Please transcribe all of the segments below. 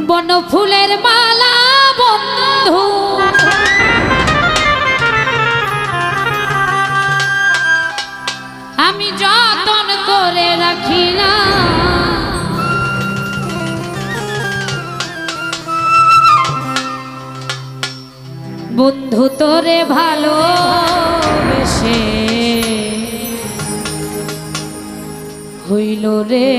বন ফুলের মালা, বন্ধু। আমি যতন করে রাখি না বন্ধু তোরে ভালো বেশে হইল রে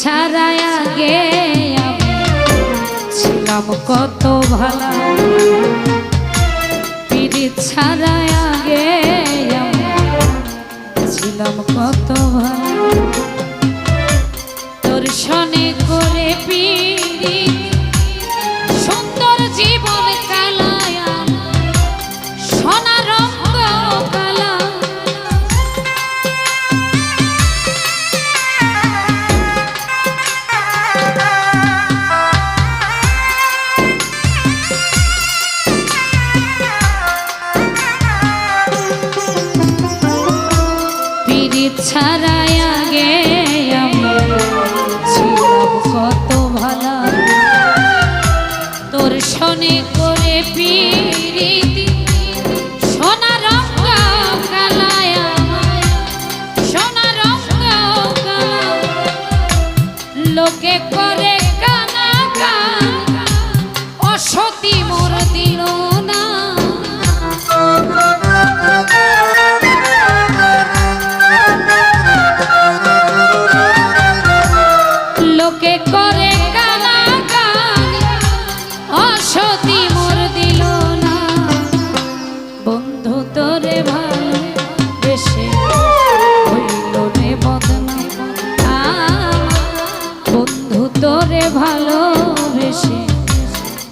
ছাড়াই আগে ছিলাম কত ভালো। পিড়ি ছাড়াই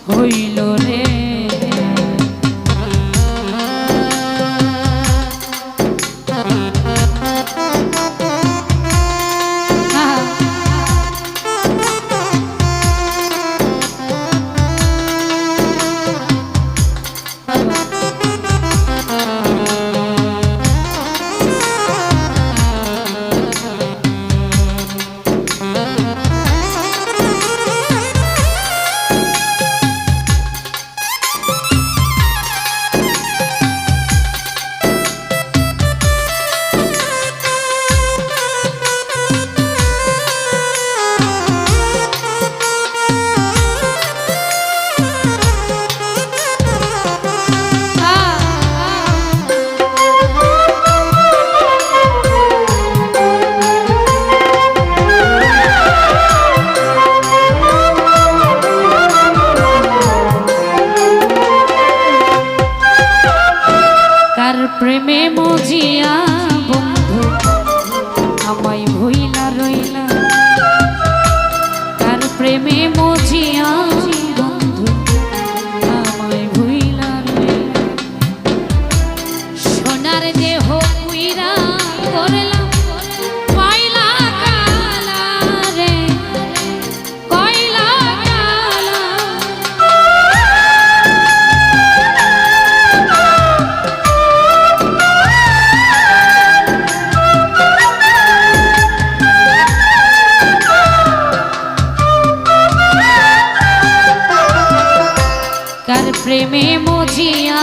可以 প্রেমে মজিয়া বন্ধু। আমায় ভইলা রইলা। তার প্রেমে মজিয়া প্রেমে মজিয়া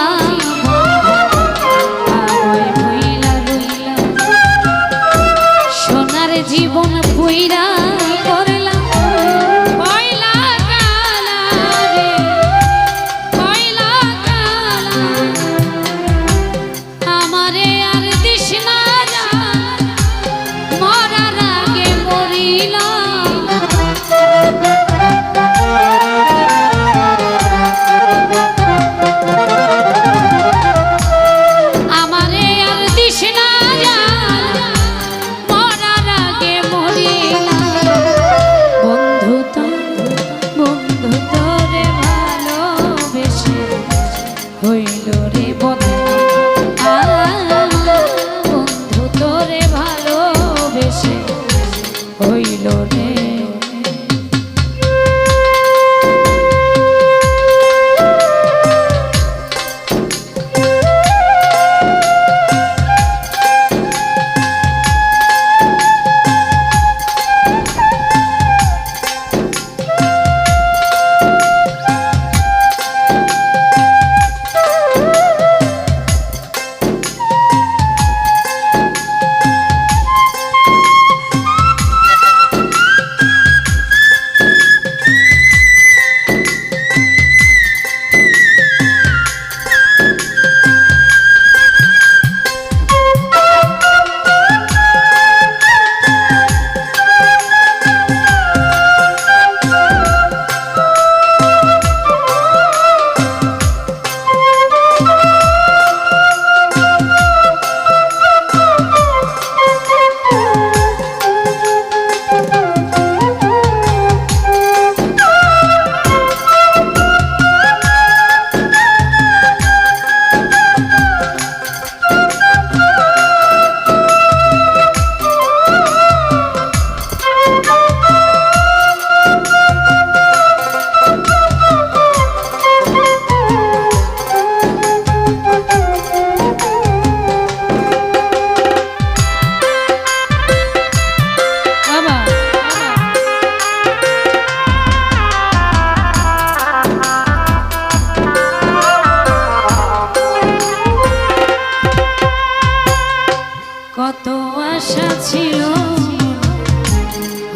আশা ছিল,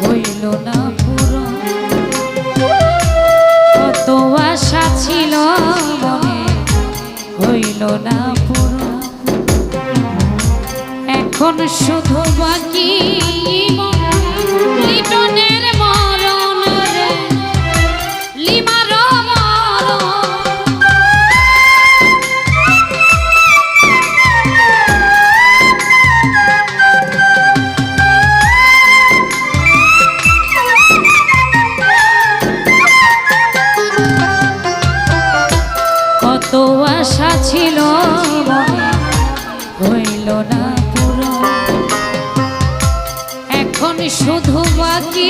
হইল না পুরো কত আশা ছিল মনে, হইল না পুরো এখন শুধু বাকি জীবনের